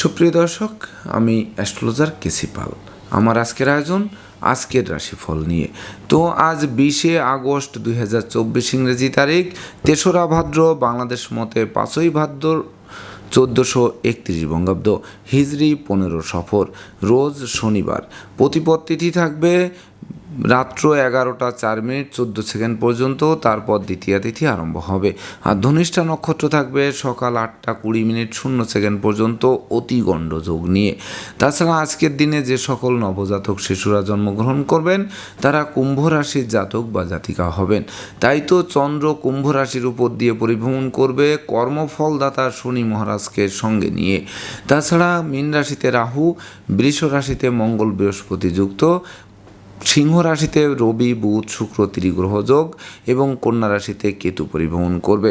সুপ্রিয় দর্শক, আমি অ্যাস্ট্রোলজার কেসি পাল। আমার আজকের আয়োজন আজকের রাশিফল নিয়ে। তো আজ বিশে আগস্ট দুই হাজার চব্বিশ ইংরেজি তারিখ, তেসরা ভাদ্র, বাংলাদেশ মতে পাঁচই ভাদ্র, চোদ্দোশো একত্রিশ বঙ্গাব্দ হিজরি পনেরো সফর। রোজ শনিবার। প্রতিপদ তিথি থাকবে রাত্র এগারোটা চার মিনিট চোদ্দ সেকেন্ড পর্যন্ত, তারপর দ্বিতীয় তিথি আরম্ভ হবে। আর ধনিষ্ঠা নক্ষত্র থাকবে সকাল আটটা কুড়ি মিনিট শূন্য সেকেন্ড পর্যন্ত অতি গণ্ডযোগ নিয়ে। তাছাড়া আজকের দিনে যে সকল নবজাতক শিশুরা জন্মগ্রহণ করবেন, তারা কুম্ভ রাশির জাতক বা জাতিকা হবেন। তাই তো চন্দ্র কুম্ভ রাশির উপর দিয়ে পরিভ্রমণ করবে কর্মফলদাতা শনি মহারাজকে সঙ্গে নিয়ে। তাছাড়া মীন রাশিতে রাহু, বৃষ রাশিতে মঙ্গল বৃহস্পতি যুক্ত সিংহ রাশিতে রবি বুধ শুক্র ত্রিগ্রহ যোগ এবং কন্যা রাশিতে কেতু পরিভ্রমণ করবে।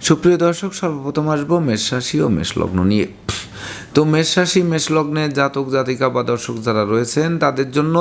সুপ্রিয় দর্শক সর্বপ্রথম আসব মেষ রাশি ও মেষ লগ্ন নিয়ে। তো মেষ রাশি মেষ লগ্নের জাতক, জাতিকা বা দর্শক যারা রয়েছেন, তাদের জন্য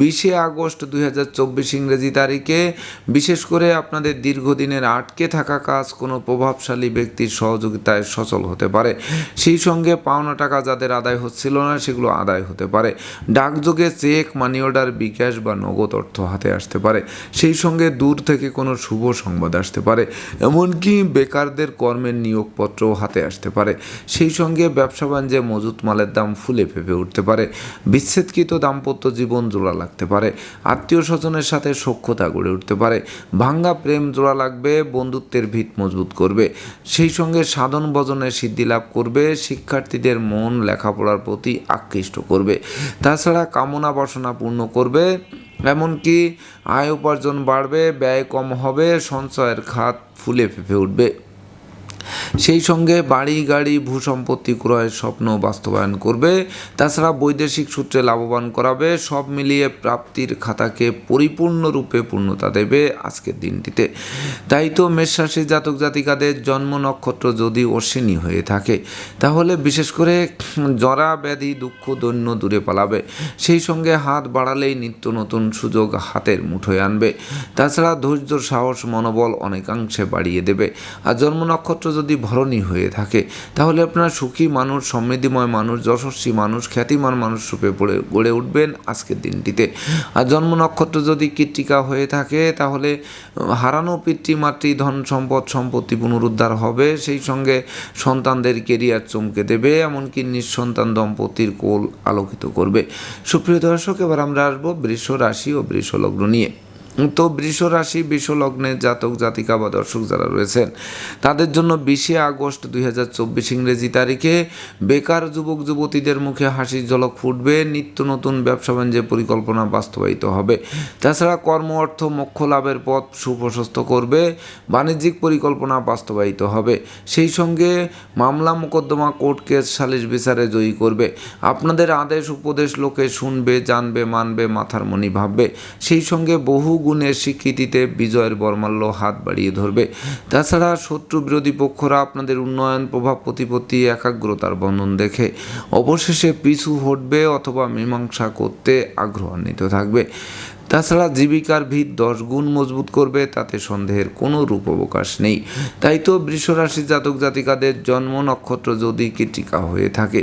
বিশে আগস্ট দুই হাজার চব্বিশ ইংরেজি তারিখে বিশেষ করে আপনাদের দীর্ঘদিনের আটকে থাকা কাজ কোনো প্রভাবশালী ব্যক্তির সহযোগিতায় সচল হতে পারে। সেই সঙ্গে পাওনা টাকা যাদের আদায় হচ্ছিল না, সেগুলো আদায় হতে পারে। ডাকযোগে চেক, মানি অর্ডার, বিকাশ বা নগদ অর্থ হাতে আসতে পারে। সেই সঙ্গে দূর থেকে কোনো শুভ সংবাদ আসতে পারে। এমনকি বেকারদের কর্মের নিয়োগপত্রও হাতে আসতে পারে। সেই সঙ্গে ব্যবসা বাণিজ্যে মজুত মালের দাম ফুলে ফেপে উঠতে পারে, বিচ্ছেদকৃত দাম্পত্য জীবন জোড়া লাগতে পারে, আত্মীয় স্বজনের সাথে সখ্যতা গড়ে উঠতে পারে, ভাঙ্গা প্রেম জোড়া লাগবে, বন্ধুত্বের ভিত মজবুত করবে, সেই সঙ্গে সাধন ভজনে সিদ্ধি লাভ করবে, শিক্ষার্থীদের মন লেখাপড়ার প্রতি আকৃষ্ট করবে, তাছাড়া কামনা বাসনা পূর্ণ করবে, এমনকি আয় উপার্জন বাড়বে, ব্যয় কম হবে, সঞ্চয়ের খাত ফুলে ফেপে উঠবে। সেই সঙ্গে বাড়ি, গাড়ি ভূসম্পত্তি ক্রয়ের স্বপ্ন বাস্তবায়ন করবে। তাছাড়া বৈদেশিক সূত্রে লাভবান করাবে। সব মিলিয়ে প্রাপ্তির খাতাকে পরিপূর্ণরূপে পূর্ণতা দেবে আজকের দিনটিতে। তাই তো মেষরাশির জাতক জাতিকাদের জন্ম নক্ষত্র যদি অশ্বিনী হয়ে থাকে, তাহলে বিশেষ করে জরা, ব্যাধি, দুঃখ, দৈন্য দূরে পালাবে। সেই সঙ্গে হাত বাড়ালেই নিত্য নতুন সুযোগ হাতের মুঠোয় আনবে। তাছাড়া ধৈর্য, সাহস, মনোবল অনেকাংশে বাড়িয়ে দেবে। আর জন্ম নক্ষত্র যদি ভরণী হয়ে থাকে, তাহলে আপনার সুখী মানুষ, সমৃদ্ধিময় মানুষ, যশস্বী মানুষ, খ্যাতিমান মানুষ রূপে পড়ে গড়ে উঠবেন আজকের দিনটিতে। আর জন্ম নক্ষত্র যদি কৃত্তিকা হয়ে থাকে, তাহলে হারানো পিতৃমাতৃ ধন সম্পদ, সম্পত্তি পুনরুদ্ধার হবে। সেই সঙ্গে সন্তানদের কেরিয়ার চমকে দেবে, এমনকি নিঃসন্তান দম্পতির কোল আলোকিত করবে। সুপ্রিয় দর্শক, এবার আমরা আসব বৃষ রাশি ও বৃষ লগ্ন নিয়ে। তো বৃষ রাশি বৃষ লগ্নের জাতক, জাতিকা বা দর্শক যারা রয়েছেন, তাদের জন্য বিশে আগস্ট দুই হাজার চব্বিশ ইংরেজি তারিখে বেকার যুবক, যুবতীদের মুখে হাসির ঝলক ফুটবে, নিত্য নতুন ব্যবসা বাণিজ্যের পরিকল্পনা বাস্তবায়িত হবে। তাছাড়া কর্ম, অর্থ, মোক্ষ লাভের পথ সুপ্রশস্ত করবে, বাণিজ্যিক পরিকল্পনা বাস্তবায়িত হবে। সেই সঙ্গে মামলা, মোকদ্দমা, কোর্ট কেস, সালিশ বিচারে জয়ী করবে। আপনাদের আদেশ, উপদেশ, লোকে শুনবে, জানবে, মানবে, মাথার মনি ভাববে। সেই সঙ্গে বহু গুণের স্বীকৃতিতে বিজয়ের বর্মাল্য হাত বাড়িয়ে ধরবে। তাছাড়া শত্রু বিরোধী পক্ষরা আপনাদের উন্নয়ন, প্রভাব, প্রতিপত্তি, একাগ্রতার বন্ধন দেখে অবশেষে পিছু হটবে অথবা মীমাংসা করতে আগ্রহান্বিত থাকবে। তাছাড়া জীবিকার ভিত দশ গুণ মজবুত করবে, তাতে সন্দেহের কোনো রূপ অবকাশ নেই। তাই তো বৃষরাশি জাতক জাতিকাদের জন্ম নক্ষত্র যদি কীটিকা হয়ে থাকে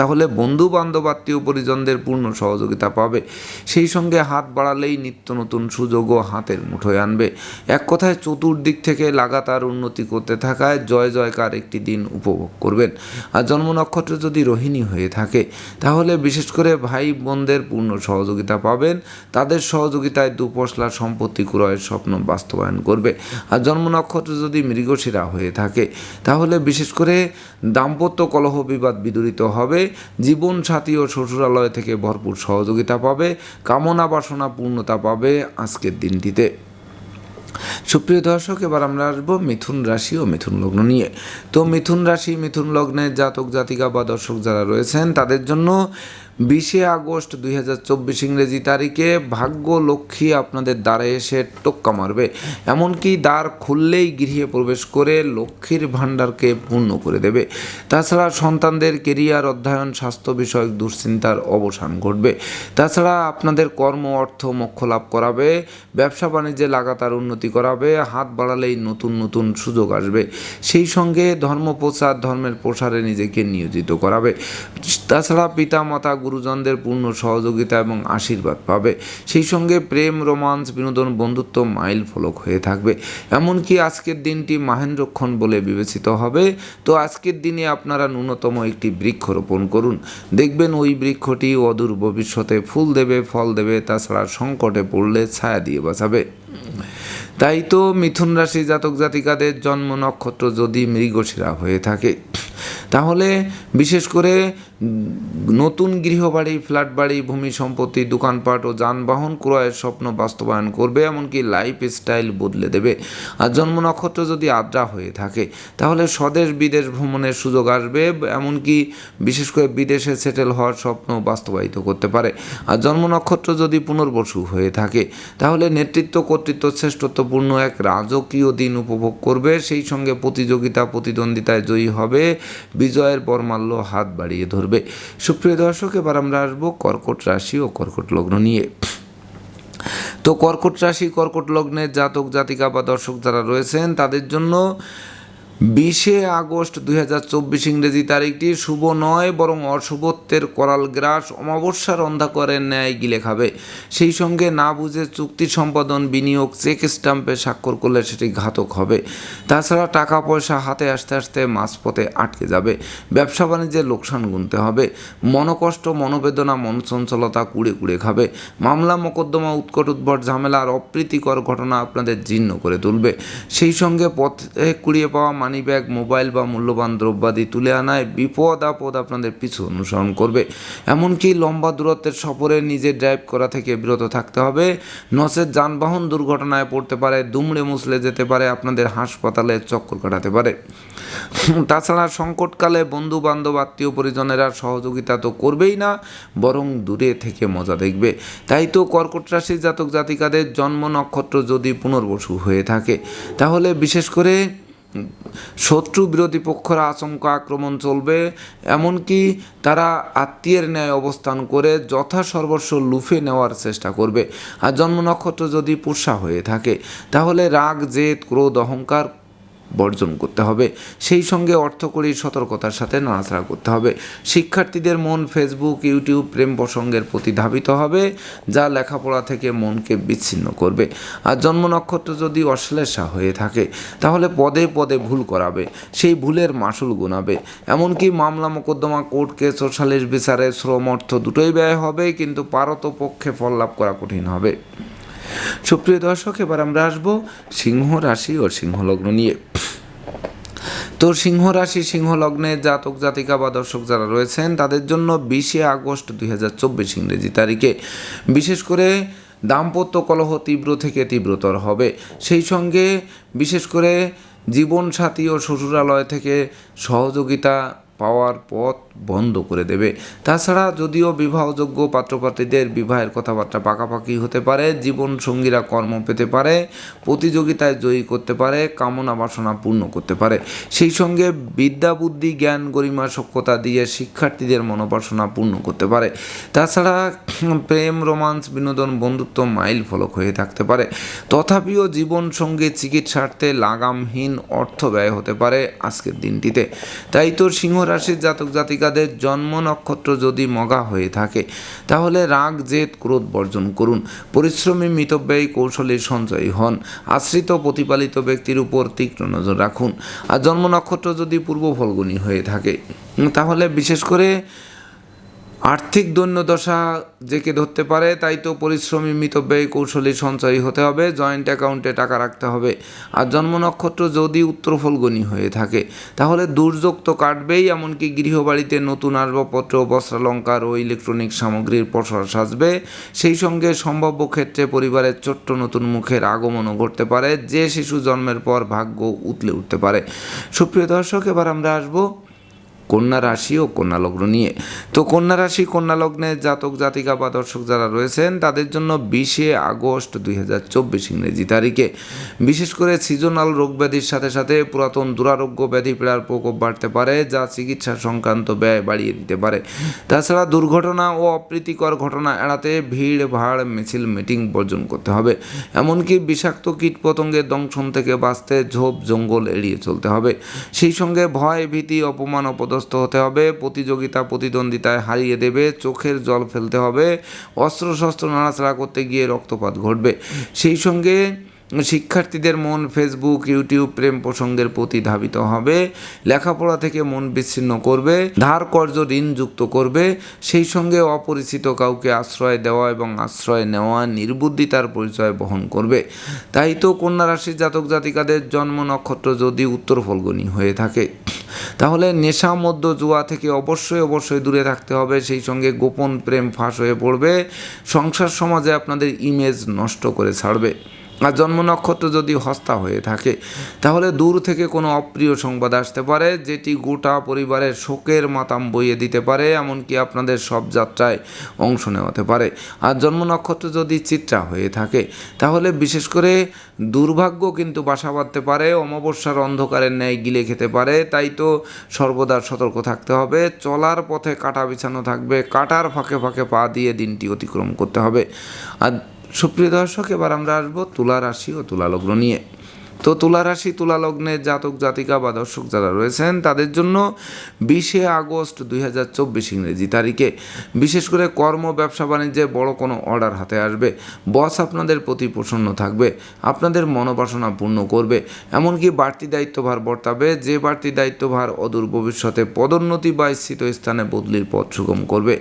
তাহলে বন্ধু বান্ধব আত্মীয় পরিজনদের পূর্ণ সহযোগিতা পাবে। সেই সঙ্গে হাত বাড়ালেই নিত্য নতুন সুযোগও হাতের মুঠোয় আনবে। এক কথায় চতুর্দিক থেকে লাগাতার উন্নতি করতে থাকায় জয় জয়কার একটি দিন উপভোগ করবেন। আর জন্ম নক্ষত্র যদি রোহিণী হয়ে থাকে, তাহলে বিশেষ করে ভাই বোনদের পূর্ণ সহযোগিতা পাবেন। তাদের সহযোগিতায় দুপশলা সম্পত্তি ক্রয়ের স্বপ্ন বাস্তবায়ন করবে। আর জন্ম নক্ষত্র যদি মৃগশিরা হয়ে থাকে, তাহলে বিশেষ করে দাম্পত্য কলহ বিবাদ বিদূরিত হবে। জীবন সাথী ও শ্বশুরালয় থেকে ভরপুর সহযোগিতা পাবে, কামনা বাসনা পূর্ণতা পাবে আজকের দিনটিতে। সুপ্রিয় দর্শক, এবার আমরা আসব মিথুন রাশি ও মিথুন লগ্ন নিয়ে। তো মিথুন রাশি, মিথুন লগ্নের জাতক জাতিকা বা দর্শক যারা রয়েছেন, তাদের জন্য বিশে আগস্ট দুই হাজার চব্বিশ ইংরেজি তারিখে ভাগ্য লক্ষ্মী আপনাদের দ্বারে এসে টোক্কা মারবে। এমনকি দ্বার খুললেই গৃহে প্রবেশ করে লক্ষ্মীর ভাণ্ডারকে পূর্ণ করে দেবে। তাছাড়া সন্তানদের কেরিয়ার, অধ্যয়ন, স্বাস্থ্য বিষয়ক দুশ্চিন্তার অবসান ঘটবে। তাছাড়া আপনাদের কর্ম, অর্থ মোক্ষ লাভ করাবে, ব্যবসা বাণিজ্যে লাগাতার উন্নতি করাবে, হাত বাড়ালেই নতুন নতুন সুযোগ আসবে। সেই সঙ্গে ধর্ম প্রচার ধর্মের প্রসারে নিজেকে নিয়োজিত করাবে। তাছাড়া পিতা মাতা গুরুজনদের পূর্ণ সহযোগিতা এবং আশীর্বাদ পাবে। সেই সঙ্গে প্রেম, রোমান্স, বিনোদন, বন্ধুত্ব মাইল ফলক হয়ে থাকবে। এমনকি আজকের দিনটি মাহেন্দ্রক্ষণ বলে বিবেচিত হবে। তো আজকের দিনে আপনারা ন্যূনতম একটি বৃক্ষ রোপণ করুন। দেখবেন ওই বৃক্ষটি অদূর ভবিষ্যতে ফুল দেবে, ফল দেবে, তাছাড়া সংকটে পড়লে ছায়া দিয়ে বাঁচাবে। তাই তো মিথুন রাশি জাতক জাতিকাদের জন্ম নক্ষত্র যদি মৃগশিরা হয়ে থাকে, তাহলে বিশেষ করে নতুন গৃহবাড়ি ফ্ল্যাট বাড়ি ভূমি সম্পত্তি, দোকানপাট ও যানবাহন ক্রয়ের স্বপ্ন বাস্তবায়ন করবে, এমনকি লাইফ স্টাইল বদলে দেবে। আর জন্ম নক্ষত্র যদি আদ্রা হয়ে থাকে, তাহলে স্বদেশ বিদেশ ভ্রমণের সুযোগ আসবে, এমনকি বিশেষ করে বিদেশে সেটেল হওয়ার স্বপ্ন বাস্তবায়িত করতে পারে। আর জন্ম নক্ষত্র যদি পুনর্বসু হয়ে থাকে, তাহলে নেতৃত্ব কর্তৃত্ব শ্রেষ্ঠত্বপূর্ণ এক রাজকীয় দিন উপভোগ করবে। সেই সঙ্গে প্রতিযোগিতা, প্রতিদ্বন্দ্বিতায় জয়ী হবে। বিজয়ের বরমাল্য হাত বাড়িয়ে ধরবে। সুপ্রিয় দর্শক, এবার আমরা আসব কর্কট রাশি ও কর্কট লগ্ন নিয়ে। তো কর্কট রাশি, কর্কট লগ্নের জাতক, জাতিকা বা দর্শক যারা রয়েছেন, তাদের জন্য বিশে আগস্ট দুই হাজার চব্বিশ ইংরেজি তারিখটি শুভ নয়, বরং অশুভত্বের করাল গ্রাস অমাবস্যার অন্ধাকরের ন্যায় গিলে খাবে। সেই সঙ্গে না বুঝে চুক্তি সম্পাদন বিনিয়োগ চেক স্টাম্পে স্বাক্ষর করলে সেটি ঘাতক হবে। তাছাড়া টাকা পয়সা হাতে আসতে আসতে মাঝপথে আটকে যাবে। ব্যবসা বাণিজ্যে লোকসান গুনতে হবে। মনকষ্ট, মনোবেদনা, মনচঞ্চলতা কুড়ে কুড়ে খাবে। মামলা, মোকদ্দমা, উৎকট উদ্ভট ঝামেলা আর অপ্রীতিকর ঘটনা আপনাদের জীর্ণ করে তুলবে। সেই সঙ্গে পথে কুড়িয়ে পাওয়া মানি ব্যাগ মোবাইল বা মূল্যবান দ্রব্যাদি তুলে আনায় বিপদ আপদ আপনাদের পিছু অনুসরণ করবে। এমনকি লম্বা দূরত্বের সফরে নিজে ড্রাইভ করা থেকে বিরত থাকতে হবে। নচেত যানবাহন দুর্ঘটনায় পড়তে পারে, দুমড়ে মুসলে যেতে পারে, আপনাদের হাসপাতালে চক্কর কাটাতে পারে। তাছাড়া সংকটকালে বন্ধু বান্ধব আত্মীয় পরিজনেরা সহযোগিতা তো করবেই না, বরং দূরে থেকে মজা দেখবে। তাই তো কর্কট রাশির জাতক জাতিকাদের জন্ম নক্ষত্র যদি পুনর্বসু হয়ে থাকে, তাহলে বিশেষ করে শত্রু বিরোধী পক্ষরা আচমকা আক্রমণ চলবে, এমনকি তারা আত্মীয়ের ন্যায় অবস্থান করে যথাসর্বস্ব লুফে নেওয়ার চেষ্টা করবে। আর জন্ম নক্ষত্র যদি পোষা হয়ে থাকে, তাহলে রাগ, জেদ, ক্রোধ, অহংকার বর্জন করতে হবে। সেই সঙ্গে অর্থকরী সতর্কতার সাথে নাড়াচাড়া করতে হবে। শিক্ষার্থীদের মন ফেসবুক ইউটিউব প্রেম প্রসঙ্গের প্রতি ধাবিত হবে, যা লেখাপড়া থেকে মনকে বিচ্ছিন্ন করবে। আর জন্ম নক্ষত্র যদি অশ্লেষা হয়ে থাকে, তাহলে পদে পদে ভুল করাবে, সেই ভুলের মাসুল গুনাবে। এমনকি মামলা মোকদ্দমা, কোর্ট কেস ও সালিশ বিচারে শ্রম, অর্থ দুটোই ব্যয় হবে, কিন্তু পারত পক্ষে ফল লাভ করা কঠিন হবে। সুপ্রিয় দর্শক, এবার আমরা আসব সিংহ রাশি ও সিংহলগ্ন নিয়ে। তো সিংহ রাশি, সিংহ লগ্নে জাতক, জাতিকা বা দর্শক যারা রয়েছেন, তাদের জন্য বিশে আগস্ট দুই হাজার চব্বিশ ইংরেজি তারিখে। বিশেষ করে দাম্পত্য কলহ তীব্র থেকে তীব্রতর হবে। সেই সঙ্গে বিশেষ করে জীবনসাথী ও শ্বশুরালয় থেকে সহযোগিতা পাওয়ার পথ বন্ধ করে দেবে। তাছাড়া যদিও বিবাহযোগ্য পাত্রপাত্রীদের বিবাহের কথাবার্তা পাকাপাকি হতে পারে জীবন সঙ্গীরা কর্ম পেতে পারে, প্রতিযোগিতায় জয়ী করতে পারে, কামনা বাসনা পূর্ণ করতে পারে। সেই সঙ্গে বিদ্যা বুদ্ধি, জ্ঞান, গরিমা সক্ষতা দিয়ে শিক্ষার্থীদের মনোবাসনা পূর্ণ করতে পারে। তাছাড়া প্রেম, রোমান্স, বিনোদন, বন্ধুত্ব মাইল ফলক হয়ে থাকতে পারে। তথাপিও জীবন সঙ্গে চিকিৎসার্থে লাগামহীন অর্থ ব্যয় হতে পারে আজকের দিনটিতে। তাই তো সিংহ রাশির জাতক জাতিকাদের জন্ম নক্ষত্র যদি মগা হয়ে থাকে, তাহলে রাগ, জেদ, ক্রোধ বর্জন করুন। পরিশ্রমী, মিতব্যয়ী, কৌশলে সঞ্চয়ী হন। আশ্রিত, প্রতিপালিত ব্যক্তির উপর তীক্ষ্ণ নজর রাখুন। আর জন্ম নক্ষত্র যদি পূর্ব ফলগুনি হয়ে থাকে, তাহলে বিশেষ করে আর্থিক দৈন্যদশা যেকে ধরতে পারে, তাই তো পরিশ্রমী মিতব্যয়ী কৌশলী সঞ্চয়ী হতে হবে, জয়েন্ট অ্যাকাউন্টে টাকা রাখতে হবে। আর জন্ম নক্ষত্র যদি উত্তর হয়ে থাকে, তাহলে দুর্যোগ তো কাটবেই, এমনকি গৃহবাড়িতে নতুন আসবাবপত্র, বস্ত্রালঙ্কার ও ইলেকট্রনিক সামগ্রীর প্রসার সাজবে। সেই সঙ্গে সম্ভাব্য ক্ষেত্রে পরিবারের ছোট্ট নতুন মুখের আগমনও ঘটতে পারে, যে শিশু জন্মের পর ভাগ্য উতলে উঠতে পারে। সুপ্রিয় দর্শক, এবার আমরা আসব কন্যা রাশি ও কন্যা লগ্ন নিয়ে। তো কন্যা রাশি, কন্যা লগ্নের জাতক, জাতিকা বা দর্শক যারা রয়েছেন, তাদের জন্য বিশে আগস্ট দুই হাজার চব্বিশ ইংরেজি তারিখে। বিশেষ করে সিজনাল রোগ ব্যাধির সাথে সাথে পুরাতন দুরারোগ্য ব্যাধি পীড়ার প্রকোপ বাড়তে পারে, যা চিকিৎসা সংক্রান্ত ব্যয় বাড়িয়ে দিতে পারে। তাছাড়া দুর্ঘটনা ও অপ্রীতিকর ঘটনা এড়াতে ভিড়, ভাড়, মিছিল, মিটিং বর্জন করতে হবে। এমনকি বিষাক্ত কীট পতঙ্গের দংশন থেকে বাঁচতে ঝোপ, জঙ্গল এড়িয়ে চলতে হবে। সেই সঙ্গে ভয়, ভীতি, অপমান, অপদস্থ হতে হবে, প্রতিযোগিতা প্রতিদ্বন্দ্বিতায় হারিয়ে দেবে, চোখের জল ফেলতে হবে অস্ত্র শস্ত্র নাড়াচাড়া করতে গিয়ে রক্তপাত ঘটবে। সেই সঙ্গে শিক্ষার্থীদের মন ফেসবুক ইউটিউব প্রেম প্রসঙ্গের প্রতি ধাবিত হবে। লেখাপড়া থেকে মন বিচ্ছিন্ন করবে, ধার কর্য ঋণ যুক্ত করবে, সেই সঙ্গে অপরিচিত কাউকে আশ্রয় দেওয়া এবং আশ্রয় নেওয়া নির্বুদ্ধিতার পরিচয় বহন করবে। তাই তো কন্যা রাশির জাতক জাতিকাদের জন্ম নক্ষত্র যদি উত্তর ফলগনি হয়ে থাকে, তাহলে নেশা মধ্য জুয়া থেকে অবশ্যই অবশ্যই দূরে থাকতে হবে। সেই সঙ্গে গোপন প্রেম ফাঁস হয়ে পড়বে। সংসার সমাজে আপনাদের ইমেজ নষ্ট করে ছাড়বে। আর জন্ম নক্ষত্র যদি হস্তা হয়ে থাকে, তাহলে দূর থেকে কোনো অপ্রিয় সংবাদ আসতে পারে, যেটি গোটা পরিবারের শোকের মাতাম বইয়ে দিতে পারে, এমনকি আপনাদের সব যাত্রায় অংশ নেওয়াতে পারে। আর জন্ম নক্ষত্র যদি চিত্রা হয়ে থাকে, তাহলে বিশেষ করে দুর্ভাগ্য কিন্তু বাসা বাঁধতে পারে, অমাবস্যার অন্ধকারের ন্যায় গিলে খেতে পারে, তাই তো সর্বদা সতর্ক থাকতে হবে, চলার পথে কাটা বিছানো থাকবে, কাটার ফাঁকে ফাঁকে পা দিয়ে দিনটি অতিক্রম করতে হবে। আর সুপ্রিয় দর্শক এবার আমরা আসব তুলা রাশি ও তুলা লগ্ন নিয়ে। তো তুলা রাশি তুলা লগ্নের জাতক, জাতিকা বা দর্শক যারা রয়েছেন, তাদের জন্য বিশে আগস্ট দুই হাজার চব্বিশ ইংরেজি তারিখে। বিশেষ করে কর্ম, ব্যবসা, বাণিজ্যে বড় কোনো অর্ডার হাতে আসবে। বস আপনাদের প্রতি প্রসন্ন থাকবে, আপনাদের মনোবাসনা পূর্ণ করবে। এমনকি বাড়তি দায়িত্বভার বর্তাবে, যে বাড়তি দায়িত্বভার অদূর ভবিষ্যতে পদোন্নতি বা স্থিত স্থানে বদলির পথ সুগম করবে।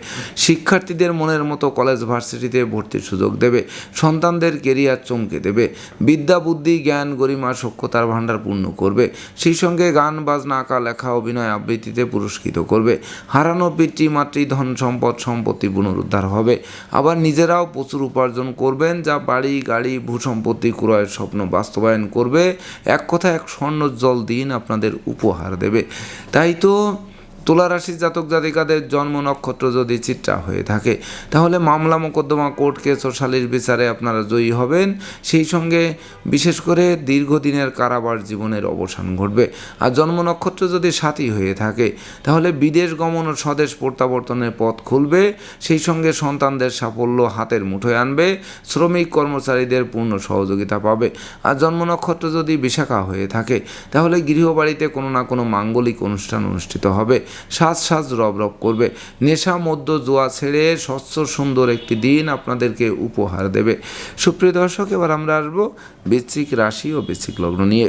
শিক্ষার্থীদের মনের মতো কলেজ ভার্সিটিতে ভর্তির সুযোগ দেবে, সন্তানদের কেরিয়ার চমকে দেবে। বিদ্যা, বুদ্ধি, জ্ঞান, গরিমা সক্ষতার ভাণ্ডার পূর্ণ করবে। সেই সঙ্গে গান, বাজনা, আঁকা, লেখা, অভিনয় আবৃত্তিতে পুরস্কৃত করবে। হারানো পিতৃ, মাতৃ, ধন, সম্পদ, সম্পত্তি পুনরুদ্ধার হবে। আবার নিজেরাও প্রচুর উপার্জন করবেন, যা বাড়ি, গাড়ি, ভূসম্পত্তি, ক্রয়ের স্বপ্ন বাস্তবায়ন করবে। এক কথা এক স্বর্ণজ্জ্বল দিন আপনাদের উপহার দেবে। তাই তো তুলা রাশির জাতক জাতিকাদের জন্ম নক্ষত্র যদি চিত্রা হয়ে থাকে, তাহলে মামলা মোকদ্দমা কোর্ট কেস ও সালির বিচারে আপনারা জয়ী হবেন। সেই সঙ্গে বিশেষ করে দীর্ঘদিনের কারাবার জীবনের অবসান ঘটবে। আর জন্ম নক্ষত্র যদি সাথী হয়ে থাকে, তাহলে বিদেশ গমন ও স্বদেশ প্রত্যাবর্তনের পথ খুলবে। সেই সঙ্গে সন্তানদের সাফল্য হাতের মুঠোয় আনবে। শ্রমিক কর্মচারীদের পূর্ণ সহযোগিতা পাবে। আর জন্ম নক্ষত্র যদি বিশাখা হয়ে থাকে, তাহলে গৃহবাড়িতে কোনো না কোনো মাঙ্গলিক অনুষ্ঠান অনুষ্ঠিত হবে। সাজ সাজ রব রব করবে। নেশা মধ্য জোয়া ছেড়ে স্বচ্ছ সুন্দর একটি দিন আপনাদেরকে উপহার দেবে। সুপ্রিয় দর্শক, এবার আমরা আসব বৃশ্চিক রাশি ও বৃশ্চিক লগ্ন নিয়ে।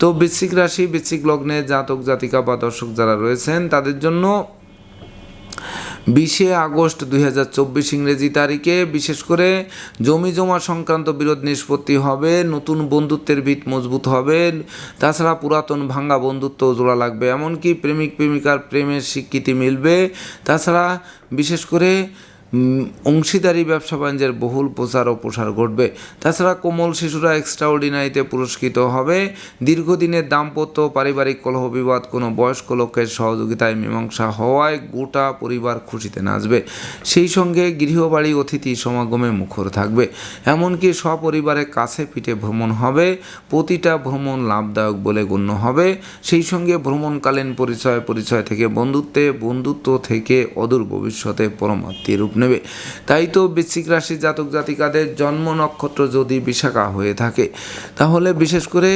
তো বৃশ্চিক রাশি, বৃশ্চিক লগ্নে জাতক জাতিকা বা দর্শক যারা রয়েছেন, তাদের জন্য বিশে আগস্ট দুই হাজার চব্বিশ ইংরেজি তারিখে বিশেষ করে জমি জমা সংক্রান্ত বিরোধ নিষ্পত্তি হবে, নতুন বন্ধুত্বের ভিত মজবুত হবে, তাছাড়া পুরাতন ভাঙ্গা বন্ধুত্ব জোড়া লাগবে। এমনকি প্রেমিক প্রেমিকার প্রেমের স্বীকৃতি মিলবে। তাছাড়া বিশেষ করে অংশীদারি ব্যবসা বাণিজ্যের বহুল প্রচার ও প্রসার ঘটবে। তাছাড়া কোমল শিশুরা এক্সট্রা অর্ডিনারিতে পুরস্কৃত হবে। দীর্ঘদিনের দাম্পত্য পারিবারিক কলহ বিবাদ, কোনো বয়স্ক লোকের সহযোগিতায় মীমাংসা হওয়ায় গোটা পরিবার খুশিতে নাচবে। সেই সঙ্গে গৃহবাড়ি অতিথি সমাগমে মুখর থাকবে। এমনকি সপরিবারে কাছে পিঠে ভ্রমণ হবে। প্রতিটা ভ্রমণ লাভদায়ক বলে গণ্য হবে। সেই সঙ্গে ভ্রমণকালীন পরিচয় পরিচয় থেকে বন্ধুত্বে, বন্ধুত্ব থেকে অদূর ভবিষ্যতে পরমাত্মীর রূপ নেবে। তাই তো বৃশ্চিক রাশি জাতক জাতিকাদের জন্ম নক্ষত্র যদি বিশাখা হয়ে থাকে, তাহলে বিশেষ করে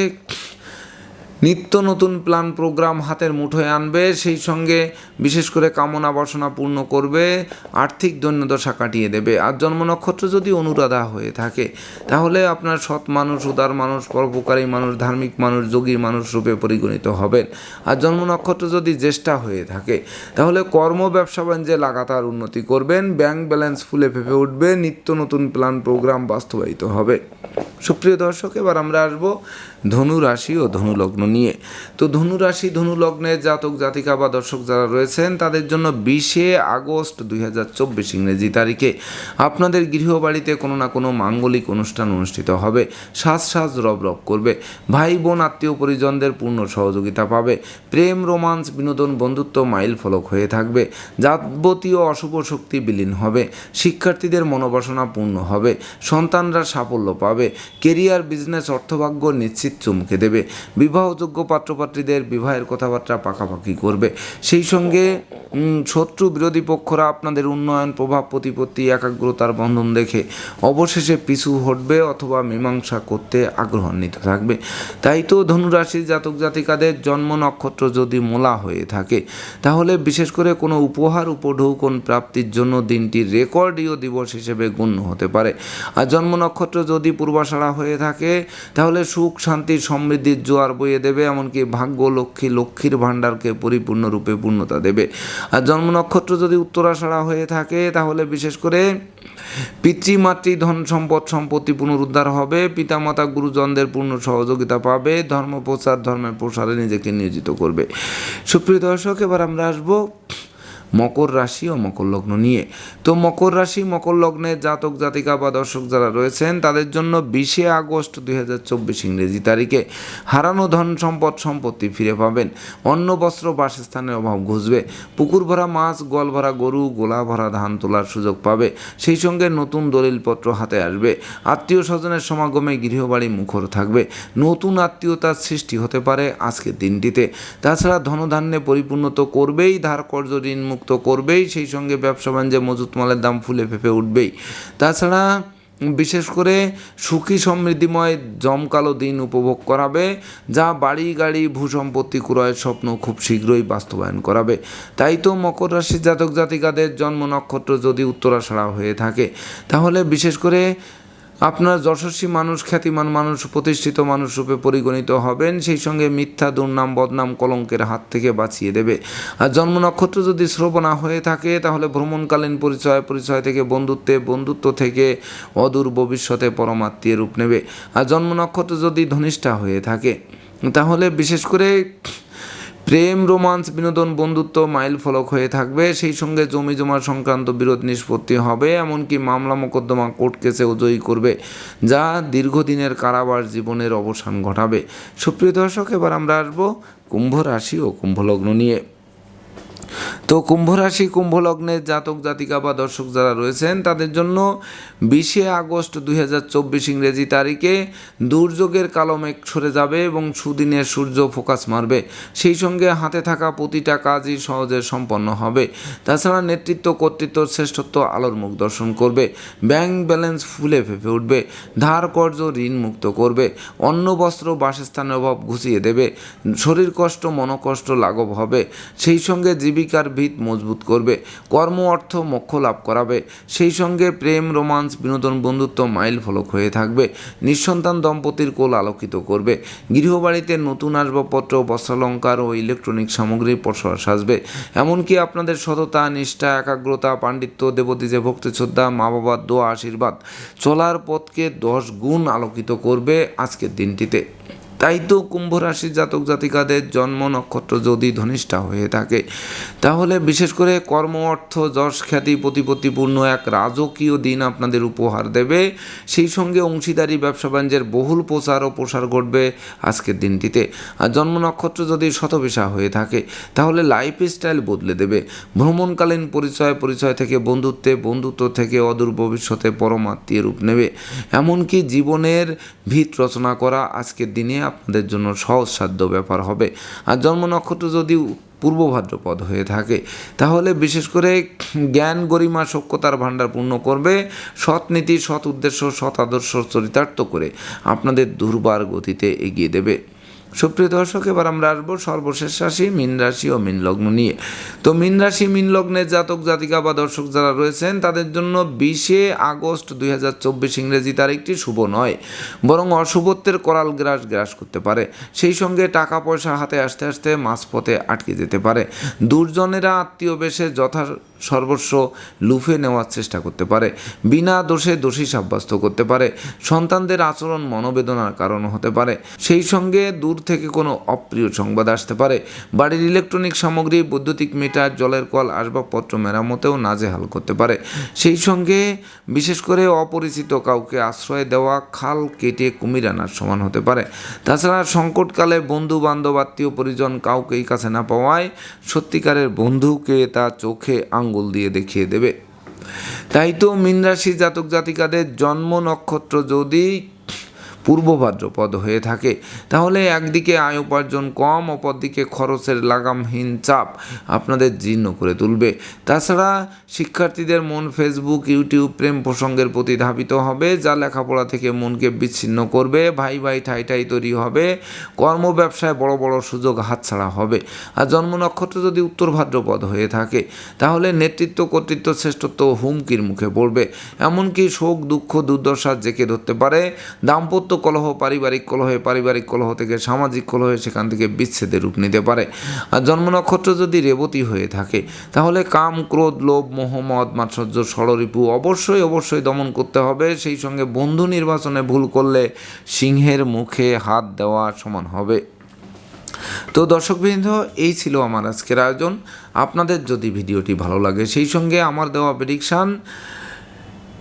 নিত্য নতুন প্ল্যান প্রোগ্রাম হাতের মুঠোয় আনবে, সেই সঙ্গে বিশেষ করে কামনা বাসনা পূর্ণ করবে, আর্থিক দৈন্যদশা কাটিয়ে দেবে। আর জন্ম নক্ষত্র যদি অনুরাধা হয়ে থাকে, তাহলে আপনার সৎ মানুষ, উদার মানুষ, পরোপকারী মানুষ, ধার্মিক মানুষ যোগী মানুষ রূপে পরিগণিত হবেন। আর জন্ম নক্ষত্র যদি জ্যেষ্ঠা হয়ে থাকে, তাহলে কর্ম, ব্যবসা বাণিজ্যে লাগাতার উন্নতি করবেন ব্যাংক ব্যালেন্স ফুলে ফেপে উঠবে, নিত্য নতুন প্ল্যান প্রোগ্রাম বাস্তবায়িত হবে। সুপ্রিয় দর্শক, এবার আমরা আসব ধনু রাশি ও ধনু লগ্ন নিয়ে তো ধনু রাশি, ধনু লগ্নের জাতক, জাতিকা বা দর্শক যারা রয়েছেন, তাদের জন্য বিশে আগস্ট দুই হাজার চব্বিশ ইংরেজি তারিখে আপনাদের গৃহবাড়িতে কোনো না কোনো মাঙ্গলিক অনুষ্ঠান অনুষ্ঠিত হবে। সাজ সাজ রব রব করবে। ভাই বোন, আত্মীয় পরিজনদের পূর্ণ সহযোগিতা পাবে। প্রেম, রোমান্স, বিনোদন, বন্ধুত্ব মাইল ফলক হয়ে থাকবে। যাবতীয় অশুভ শক্তি বিলীন হবে। শিক্ষার্থীদের মনোবাসনা পূর্ণ হবে। সন্তানরা সাফল্য পাবে। কেরিয়ার, বিজনেস, অর্থভাগ্য নিশ্চিত চমকে দেবে। বিবাহযোগ্য পাত্রপাত্রীদের বিবাহের কথাবার্তা পাকাপাকি করবে। সেই সঙ্গে শত্রু বিরোধী পক্ষরা আপনাদের উন্নয়ন, প্রভাব, প্রতিপত্তি, একাগ্রতার বন্ধন দেখে অবশেষে পিছু হটবে অথবা মীমাংসা করতে আগ্রহান্বিত থাকবে। তাই তো ধনুরাশির জাতক জাতিকাদের জন্ম নক্ষত্র যদি মোলা হয়ে থাকে, তাহলে বিশেষ করে কোনো উপহার উপঢৌকন প্রাপ্তির জন্য দিনটি রেকর্ডীয় দিবস হিসেবে গণ্য হতে পারে। আর জন্ম নক্ষত্র যদি পূর্বাষাঢ়া হয়ে থাকে, তাহলে সুখ, শান্তি সমৃদ্ধির জোয়ার বইয়ে দেবে। এমনকি ভাগ্য লক্ষ্মী লক্ষ্মীর ভাণ্ডারকে পরিপূর্ণরূপে পূর্ণতা দেবে। আর জন্ম নক্ষত্র যদি উত্তরাষাড়া হয়ে থাকে, তাহলে বিশেষ করে পিতৃমাতৃ ধন সম্পদ সম্পত্তি পুনরুদ্ধার হবে, পিতামাতা গুরুজনদের পূর্ণ সহযোগিতা পাবে ধর্ম প্রচার ধর্মের প্রসারে নিজেকে নিয়োজিত করবে। সুপ্রিয় দর্শক, এবার আমরা আসব মকর রাশি ও মকর লগ্ন নিয়ে। তো মকর রাশি, মকর লগ্নের জাতক, জাতিকা বা দর্শক যারা রয়েছেন, তাদের জন্য বিশে আগস্ট দুই হাজার চব্বিশ ইংরেজি তারিখে হারানো ধন সম্পদ সম্পত্তি ফিরে পাবেন। অন্ন, বস্ত্র, বাসস্থানের অভাব ঘুষবে পুকুর ভরা মাছ গল ভরা গরু, গোলা ভরা ধান তোলার সুযোগ পাবে। সেই সঙ্গে নতুন দলিলপত্র হাতে আসবে। আত্মীয় স্বজনের সমাগমে গৃহবাড়ি মুখর থাকবে। নতুন আত্মীয়তার সৃষ্টি হতে পারে আজকের দিনটিতে। তাছাড়া ধনধান্যে পরিপূর্ণ তো করবেই। ধার কর্য ঋণ মুক্ত করবেই, সেই সঙ্গে ব্যবসা বাণিজ্যে মজুত মালের দাম ফুলে ফেপে উঠবেই। তাছাড়া বিশেষ করে সুখী সমৃদ্ধিময় জমকালো দিন উপভোগ করাবে, যা বাড়ি, গাড়ি, ভূসম্পত্তি ক্রয়ের স্বপ্ন খুব শীঘ্রই বাস্তবায়ন করাবে। তাই তো মকর রাশির জাতক জাতিকাদের জন্ম নক্ষত্র যদি উত্তরাষাড়া হয়ে থাকে, তাহলে বিশেষ করে আপনার যশস্বী মানুষ, খ্যাতিমান মানুষ, প্রতিষ্ঠিত মানুষ রূপে পরিগণিত হবেন, সেই সঙ্গে মিথ্যা, দুর্নাম, বদনাম কলঙ্কের হাত থেকে বাঁচিয়ে দেবে। আর জন্ম নক্ষত্র যদি শ্রবণা হয়ে থাকে, তাহলে ভ্রমণকালীন পরিচয় পরিচয় থেকে বন্ধুত্বে, বন্ধুত্ব থেকে অদূর ভবিষ্যতে পরমাত্মীয় রূপ নেবে। আর জন্ম নক্ষত্র যদি ধনিষ্ঠা হয়ে থাকে, তাহলে বিশেষ করে প্রেম, রোমান্স, বিনোদন, বন্ধুত্ব মাইল ফলক হয়ে থাকবে। সেই সঙ্গে জমি জমা সংক্রান্ত বিরোধ নিষ্পত্তি হবে, এমনকি মামলা মোকদ্দমা কোর্ট কেসে জয়ী করবে, যা দীর্ঘদিনের কারাবার জীবনের অবসান ঘটাবে। সুপ্রিয় দর্শক, এবার আমরা আসব কুম্ভ রাশি ও কুম্ভ লগ্ন নিয়ে। তো কুম্ভ রাশি কুম্ভ লগ্নের জাতক, জাতিকা বা দর্শক যারা রয়েছেন, তাদের জন্য বিশে আগস্ট দুই হাজার চব্বিশ ইংরেজি তারিখে দুর্যোগের কালো মেঘ সরে যাবে এবং সুদিনের সূর্য ফোকাস মারবে। সেই সঙ্গে হাতে থাকা প্রতিটা কাজই সহজে সম্পন্ন হবে। তাছাড়া নেতৃত্ব, কর্তৃত্ব, শ্রেষ্ঠত্ব, আলোর মুখ দর্শন করবে। ব্যাংক ব্যালেন্স ফুলে ফেপে উঠবে। ধার কর্য ঋণ মুক্ত করবে। অন্ন, বস্ত্র, বাসস্থানের অভাব ঘুষিয়ে দেবে। শরীর কষ্ট, মনকষ্ট লাঘব হবে। সেই সঙ্গে জীবিকার ভিত মজবুত করবে, কর্ম অর্থ মোক্ষ লাভ করাবে। সেই সঙ্গে প্রেম, রোমান্স, বিনোদন, বন্ধুত্ব মাইল ফলক হয়ে থাকবে। নিঃসন্তান দম্পতির কোল আলোকিত করবে। গৃহবাড়িতে নতুন আসবাবপত্র, বস্ত্রালঙ্কার ও ইলেকট্রনিক সামগ্রীর প্রসার সাজবে। এমনকি আপনাদের সততা, নিষ্ঠা, একাগ্রতা, পাণ্ডিত্য দেবতী যে ভক্তি, শ্রদ্ধা মা বাবার দোয়া, আশীর্বাদ, চলার পথকে দশ গুণ আলোকিত করবে আজকের দিনটিতে। তাই তো কুম্ভ রাশির জাতক জাতিকাদের জন্ম নক্ষত্র যদি ধনিষ্ঠা হয়ে থাকে, তাহলে বিশেষ করে কর্ম, অর্থ, যশ, খ্যাতি, প্রতিপত্তিপূর্ণ এক রাজকীয় দিন আপনাদের উপহার দেবে। সেই সঙ্গে অংশীদারি, ব্যবসা বাণিজ্যের বহুল প্রচার ও প্রসার ঘটবে আজকের দিনটিতে। আর জন্ম নক্ষত্র যদি শতবিশা হয়ে থাকে, তাহলে লাইফ স্টাইল বদলে দেবে। ভ্রমণকালীন পরিচয় পরিচয় থেকে বন্ধুত্বে, বন্ধুত্ব থেকে অদূর ভবিষ্যতে পরমাত্মীয় রূপ নেবে। এমনকি জীবনের ভিত রচনা করা আজকের দিনে আপনাদের জন্য সহজসাধ্য ব্যাপার হবে। আর জন্ম নক্ষত্র যদি পূর্ব ভাদ্রপদ হয়ে থাকে, তাহলে বিশেষ করে জ্ঞান গরিমা সক্ষতার ভাণ্ডার পূর্ণ করবে, সৎ নীতি, সৎ উদ্দেশ্য, সৎ আদর্শ চরিতার্থ করে আপনাদের দুর্বার গতিতে এগিয়ে দেবে। সুপ্রিয় দর্শক, এবার আমরা আসব সর্বশেষ রাশি, মীন রাশি ও মীন লগ্ন নিয়ে। তো মীন রাশি, মীন লগ্নের জাতক, জাতিকা বা দর্শক যারা রয়েছেন, তাদের জন্য বিশে আগস্ট দুই হাজার চব্বিশ ইংরেজি তারিখটি শুভ নয়, বরং অশুভত্বের করাল গ্রাস গ্রাস করতে পারে। সেই সঙ্গে টাকা পয়সা হাতে আসতে আসতে মাঝপথে আটকে যেতে পারে। দুর্জনেরা আত্মীয় বেশে যথা সর্বস্ব লুফে নেওয়ার চেষ্টা করতে পারে। বিনা দোষে দোষী সাব্যস্ত করতে পারে। সন্তানদের আচরণ মনোবেদনার কারণ হতে পারে। সেই সঙ্গে দূর থেকে কোনো অপ্রিয় সংবাদ আসতে পারে। বাড়ির ইলেকট্রনিক সামগ্রী, বৈদ্যুতিক মিটার, জলের কল, আসবাবপত্র মেরামতেও নাজেহাল করতে পারে। সেই সঙ্গে বিশেষ করে অপরিচিত কাউকে আশ্রয় দেওয়া, খাল কেটে কুমির আনার সমান হতে পারে। তাছাড়া সংকটকালে বন্ধু বান্ধব আত্মীয় পরিজন কাউকেই কাছে না পাওয়ায় সত্যিকারের বন্ধুকে তা চোখে আঙ্গুল দিয়ে দেখিয়ে দেবে। তাই তো মীন রাশি জাতক জাতিকাদের জন্ম নক্ষত্র যদি পূর্ব ভাদ্রপদ হয়ে থাকে। তাহলে একদিকে আয় উপার্জন কম, অপরদিকে খরচের লাগামহীন চাপ আপনাদের জীর্ণ করে তুলবে। তাছাড়া শিক্ষার্থীদের মন ফেসবুক ইউটিউব প্রেম প্রসঙ্গের প্রতি ধাবিত হবে, যা লেখাপড়া থেকে মনকে বিচ্ছিন্ন করবে, ভাই ভাই ঠাই ঠাই তৈরি হবে, কর্ম ব্যবসায় বড় বড় সুযোগ হাতছাড়া হবে। আর জন্ম নক্ষত্র যদি উত্তর ভাদ্রপদ হয়ে থাকে, তাহলে নেতৃত্ব, কর্তৃত্ব, শ্রেষ্ঠত্ব হুমকির মুখে পড়বে। এমনকি শোক, দুঃখ, দুর্দশা জেকে ধরতে পারে। দাম্পত্য কলহ, পারিবারিক কলহে পারিবারিক কলহ থেকে, সামাজিক কলহে সেখান থেকে বিচ্ছেদের রূপ নিতে পারে। আর জন্ম নক্ষত্র যদি রেবতী হয়ে থাকে, তাহলে কাম, ক্রোধ, লোভ মোহাম্মদ মাৎসর্য, ষড়রিপু অবশ্যই অবশ্যই দমন করতে হবে। সেই সঙ্গে বন্ধু নির্বাচনে ভুল করলে সিংহের মুখে হাত দেওয়া সমান হবে। তো দর্শকবৃন্দ, এই ছিল আমার আজকের আয়োজন। আপনাদের যদি ভিডিওটি ভালো লাগে, সেই সঙ্গে আমার দেওয়া প্রেডিকশান